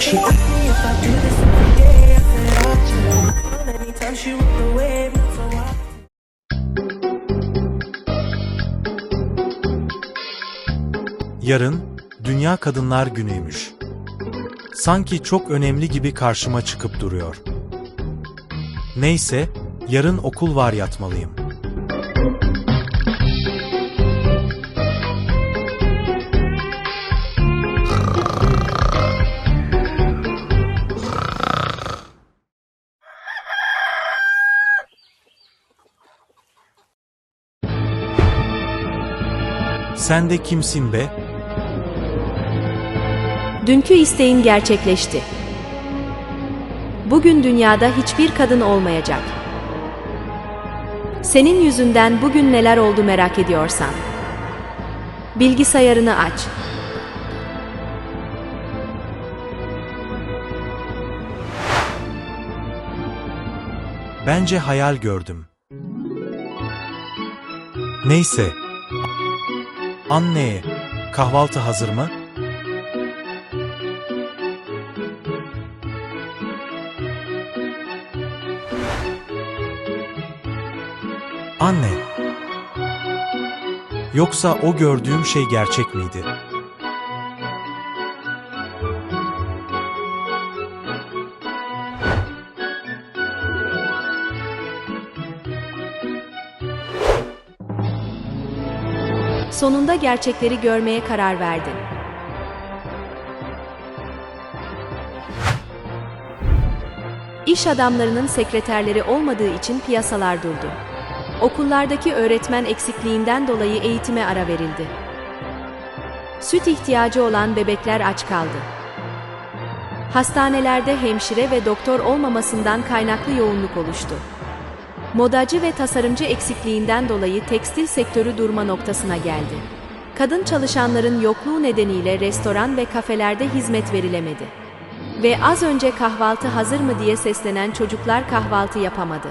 She asked me if I do this every day. I said, I chill. Anytime she walked away, so I Yarın Dünya Kadınlar Günü'ymüş. Sanki çok önemli gibi karşıma çıkıp duruyor. Neyse, yarın okul var yatmalıyım. Sen de kimsin be? Dünkü isteğin gerçekleşti. Bugün dünyada hiçbir kadın olmayacak. Senin yüzünden bugün neler oldu merak ediyorsan. Bilgisayarını aç. Bence hayal gördüm. Neyse. Anne, kahvaltı hazır mı? Anne. Yoksa o gördüğüm şey gerçek miydi? Sonunda gerçekleri görmeye karar verdin. İş adamlarının sekreterleri olmadığı için piyasalar durdu. Okullardaki öğretmen eksikliğinden dolayı eğitime ara verildi. Süt ihtiyacı olan bebekler aç kaldı. Hastanelerde hemşire ve doktor olmamasından kaynaklı yoğunluk oluştu. Modacı ve tasarımcı eksikliğinden dolayı tekstil sektörü durma noktasına geldi. Kadın çalışanların yokluğu nedeniyle restoran ve kafelerde hizmet verilemedi. Ve az önce kahvaltı hazır mı diye seslenen çocuklar kahvaltı yapamadı.